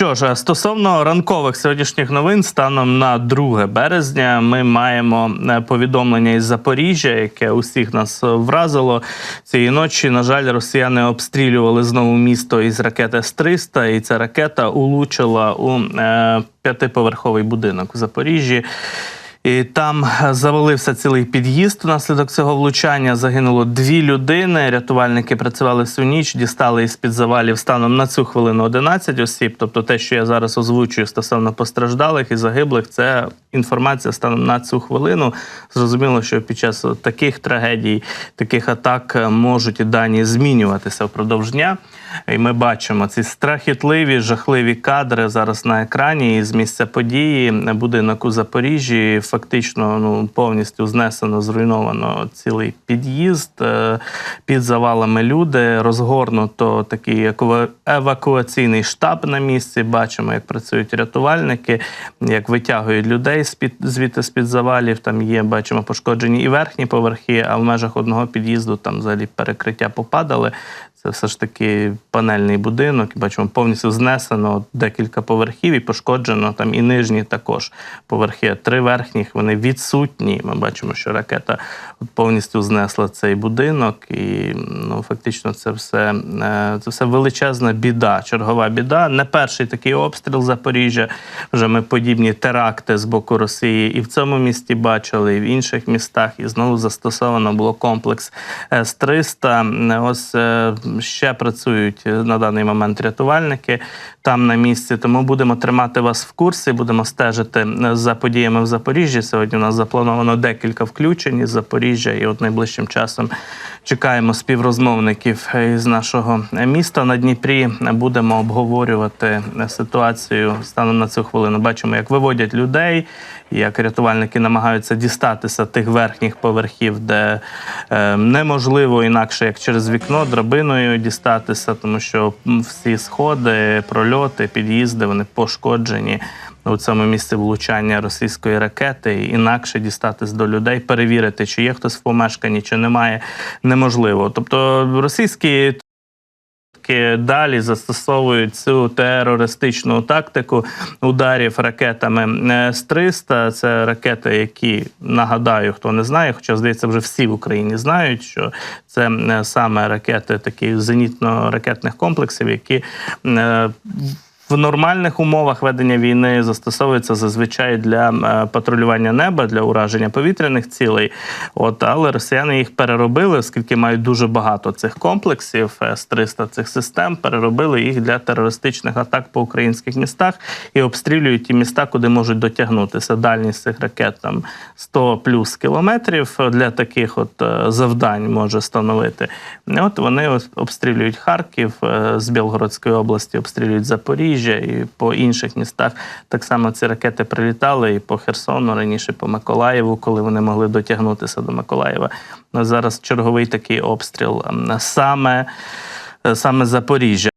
Що ж, стосовно ранкових сьогоднішніх новин, станом на 2 березня, ми маємо е, повідомлення із Запоріжжя, яке усіх нас вразило. Цієї ночі, на жаль, росіяни обстрілювали знову місто із ракети С-300, і ця ракета улучила у е, п'ятиповерховий будинок у Запоріжжі. І там завалився цілий під'їзд. Внаслідок цього влучання загинуло дві людини. Рятувальники працювали всю ніч, дістали із під завалів станом на цю хвилину 11 осіб. Тобто, те, що я зараз озвучую стосовно постраждалих і загиблих, це інформація станом на цю хвилину. Зрозуміло, що під час таких трагедій, таких атак е, можуть і дані змінюватися впродовж дня. І ми бачимо ці страхітливі, жахливі кадри зараз на екрані із місця події. Будинок у Запоріжжі фактично ну повністю знесено, зруйновано цілий під'їзд. Е, Під завалами люди розгорнуто такий евакуаційний штаб на місці. Бачимо, як працюють рятувальники, як витягують людей з-під звідти з-під завалів. Там є, бачимо, пошкоджені і верхні поверхи, а в межах одного під'їзду там взагалі перекриття попадали. Це все ж таки панельний будинок. Бачимо, повністю знесено декілька поверхів і пошкоджено там і нижні також поверхи. Три верхніх вони відсутні. Ми бачимо, що ракета повністю знесла цей будинок, і ну фактично це все е, це все величезна біда, чергова біда. Не перший такий обстріл Запоріжжя. Вже ми подібні теракти з боку Росії і в цьому місті бачили, і в інших містах. І знову застосовано було комплекс С-300. Ось е, ще працюють на даний момент рятувальники там на місці. Тому будемо тримати вас в курсі, будемо стежити за подіями в Запоріжжі. Сьогодні у нас заплановано декілька включень із Запоріжжя, і от найближчим часом чекаємо співрозмовників із нашого міста на Дніпрі. Будемо обговорювати ситуацію станом на цю хвилину. Бачимо, як виводять людей, як рятувальники намагаються дістатися тих верхніх поверхів, де е, неможливо інакше, як через вікно, драбиною дістатися, тому що всі сходи, прольоти, під'їзди вони пошкоджені. У цьому місці влучання російської ракети інакше дістатись до людей, перевірити, чи є хтось в помешканні, чи немає, неможливо. Тобто російські далі застосовують цю терористичну тактику ударів ракетами е, С-300. Це ракети, які нагадаю, хто не знає, хоча здається, вже всі в Україні знають, що це е, саме ракети таких зенітно-ракетних комплексів, які е, в нормальних умовах ведення війни застосовується зазвичай для е, патрулювання неба, для ураження повітряних цілей. От, але росіяни їх переробили, оскільки мають дуже багато цих комплексів, С-300 цих систем, переробили їх для терористичних атак по українських містах і обстрілюють ті міста, куди можуть дотягнутися. Дальність цих ракет там 100 плюс кілометрів для таких от е, завдань може становити. От вони обстрілюють Харків е, з Білгородської області, обстрілюють Запоріжжя і по інших містах. Так само ці ракети прилітали і по Херсону, раніше по Миколаєву, коли вони могли дотягнутися до Миколаєва. Зараз черговий такий обстріл ем, саме, е, саме Запоріжжя.